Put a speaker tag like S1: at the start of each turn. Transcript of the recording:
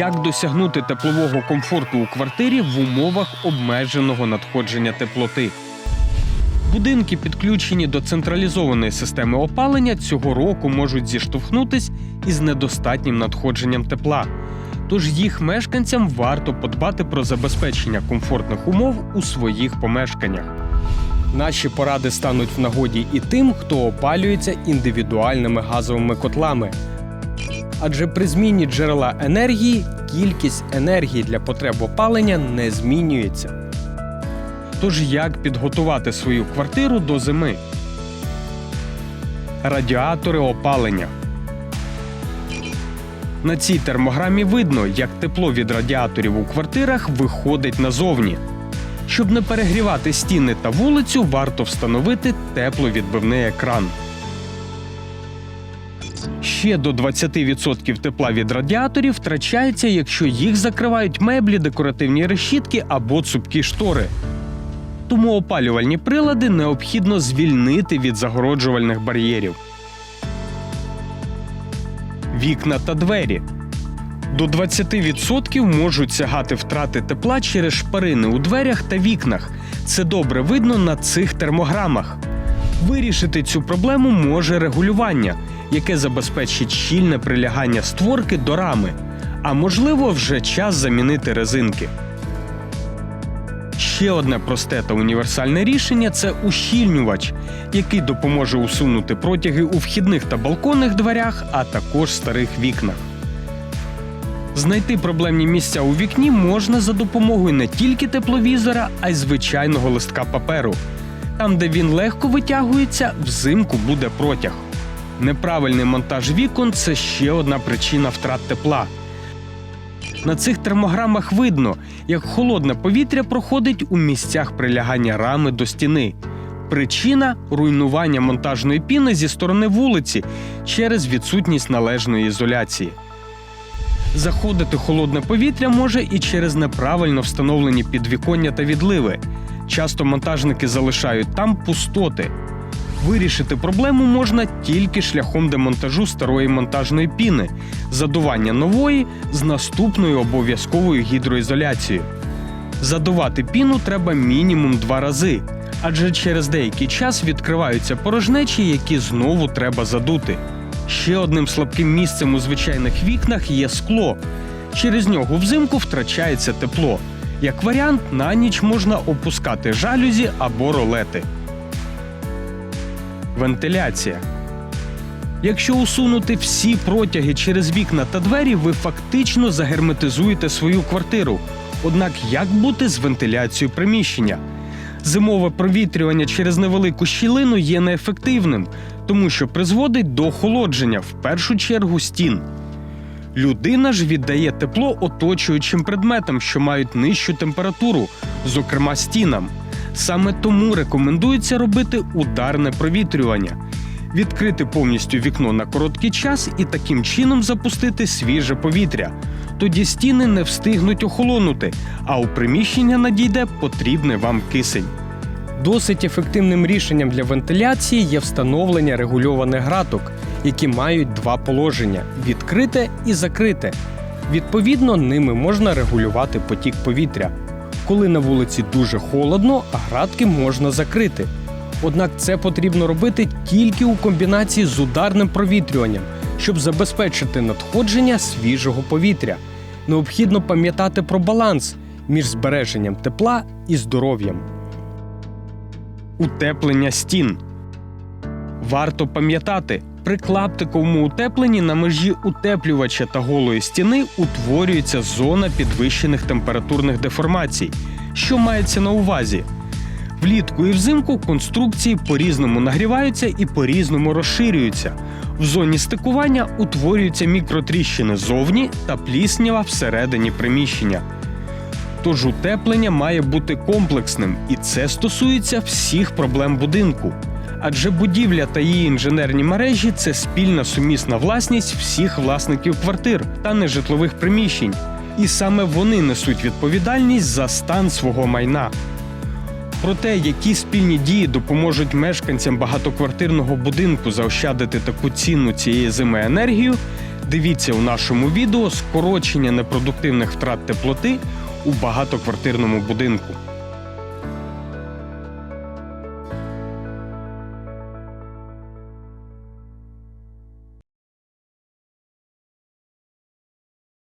S1: Як досягнути теплового комфорту у квартирі в умовах обмеженого надходження теплоти? Будинки, підключені до централізованої системи опалення, цього року можуть зіштовхнутись із недостатнім надходженням тепла. Тож їх мешканцям варто подбати про забезпечення комфортних умов у своїх помешканнях. Наші поради стануть в нагоді і тим, хто опалюється індивідуальними газовими котлами. Адже при зміні джерела енергії кількість енергії для потреб опалення не змінюється. Тож як підготувати свою квартиру до зими? Радіатори опалення. На цій термограмі видно, як тепло від радіаторів у квартирах виходить назовні. Щоб не перегрівати стіни та вулицю, варто встановити тепловідбивний екран. Ще до 20% тепла від радіаторів втрачається, якщо їх закривають меблі, декоративні решітки або цупкі штори. Тому опалювальні прилади необхідно звільнити від загороджувальних бар'єрів. Вікна та двері. До 20% можуть сягати втрати тепла через шпарини у дверях та вікнах. Це добре видно на цих термограмах. Вирішити цю проблему може регулювання, яке забезпечить щільне прилягання створки до рами, а можливо, вже час замінити резинки. Ще одне просте та універсальне рішення це ущільнювач, який допоможе усунути протяги у вхідних та балконних дверях, а також старих вікнах. Знайти проблемні місця у вікні можна за допомогою не тільки тепловізора, а й звичайного листка паперу. Там, де він легко витягується, взимку буде протяг. Неправильний монтаж вікон це ще одна причина втрат тепла. На цих термограмах видно, як холодне повітря проходить у місцях прилягання рами до стіни. Причина руйнування монтажної піни зі сторони вулиці через відсутність належної ізоляції. Заходити холодне повітря може і через неправильно встановлені підвіконня та відливи. Часто монтажники залишають там пустоти. Вирішити проблему можна тільки шляхом демонтажу старої монтажної піни, задування нової з наступною обов'язковою гідроізоляцією. Задувати піну треба мінімум два рази, адже через деякий час відкриваються порожнечі, які знову треба задути. Ще одним слабким місцем у звичайних вікнах є скло. Через нього взимку втрачається тепло. Як варіант, на ніч можна опускати жалюзі або ролети. Вентиляція. Якщо усунути всі протяги через вікна та двері, ви фактично загерметизуєте свою квартиру. Однак як бути з вентиляцією приміщення? Зимове провітрювання через невелику щілину є неефективним, тому що призводить до охолодження, в першу чергу стін. Людина ж віддає тепло оточуючим предметам, що мають нижчу температуру, зокрема стінам. Саме тому рекомендується робити ударне провітрювання, відкрити повністю вікно на короткий час і таким чином запустити свіже повітря. Тоді стіни не встигнуть охолонути, а у приміщення надійде потрібний вам кисень. Досить ефективним рішенням для вентиляції є встановлення регульованих граток, які мають два положення відкрите і закрите. Відповідно, ними можна регулювати потік повітря. Коли на вулиці дуже холодно, градки можна закрити. Однак це потрібно робити тільки у комбінації з ударним провітрюванням, щоб забезпечити надходження свіжого повітря. Необхідно пам'ятати про баланс між збереженням тепла і здоров'ям. Утеплення стін. Варто пам'ятати, при клаптиковому утепленні на межі утеплювача та голої стіни утворюється зона підвищених температурних деформацій, що мається на увазі. Влітку і взимку конструкції по-різному нагріваються і по-різному розширюються. В зоні стикування утворюються мікротріщини зовні та пліснява всередині приміщення. Тож утеплення має бути комплексним, і це стосується всіх проблем будинку. Адже будівля та її інженерні мережі це спільна сумісна власність всіх власників квартир та нежитлових приміщень, і саме вони несуть відповідальність за стан свого майна. Про те, які спільні дії допоможуть мешканцям багатоквартирного будинку заощадити таку цінну цієї зими енергію, Дивіться у нашому відео скорочення непродуктивних втрат теплоти у багатоквартирному будинку.